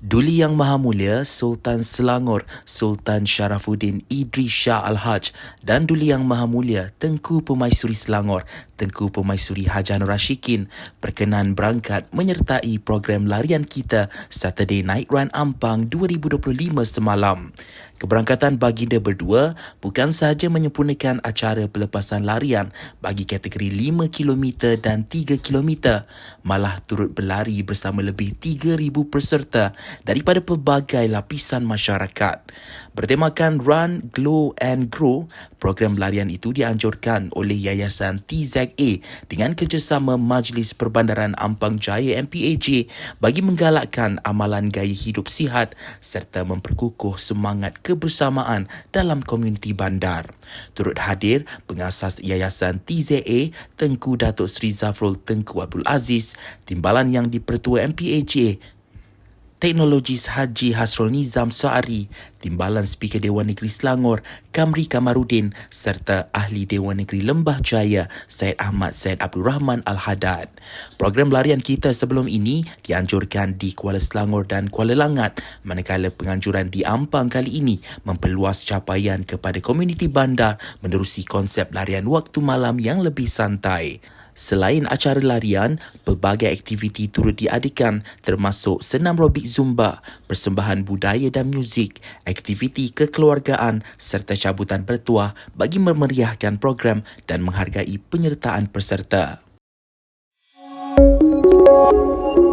Duli Yang Maha Mulia Sultan Selangor Sultan Sharafuddin Idris Shah Al-Haj dan Duli Yang Maha Mulia Tengku Pemaisuri Selangor Tengku Pemaisuri Hajan Rashikin berkenan berangkat menyertai program larian kita Saturday Night Run Ampang 2025 semalam. Keberangkatan baginda berdua bukan sahaja menyempurnakan acara pelepasan larian bagi kategori 5 km dan 3 km, malah turut berlari bersama lebih 3,000 peserta daripada pelbagai lapisan masyarakat. Bertemakan Run, Glow and Grow, program larian itu dianjurkan oleh Yayasan TZA dengan kerjasama Majlis Perbandaran Ampang Jaya MPAJ bagi menggalakkan amalan gaya hidup sihat serta memperkukuh semangat kebersamaan dalam komuniti bandar. Turut hadir pengasas Yayasan TZA Tengku Datuk Seri Zafrul Tengku Abdul Aziz, timbalan yang dipertua MPAJ Teknologis Haji Hasrul Nizam Soari, Timbalan Speaker Dewan Negeri Selangor, Kamri Kamarudin serta Ahli Dewan Negeri Lembah Jaya, Syed Ahmad Syed Abdul Rahman Al-Haddad. Program larian kita sebelum ini dianjurkan di Kuala Selangor dan Kuala Langat, manakala penganjuran di Ampang kali ini memperluas capaian kepada komuniti bandar menerusi konsep larian waktu malam yang lebih santai. Selain acara larian, pelbagai aktiviti turut diadakan termasuk senam robik zumba, persembahan budaya dan muzik, aktiviti kekeluargaan serta cabutan bertuah bagi memeriahkan program dan menghargai penyertaan peserta. Thank you.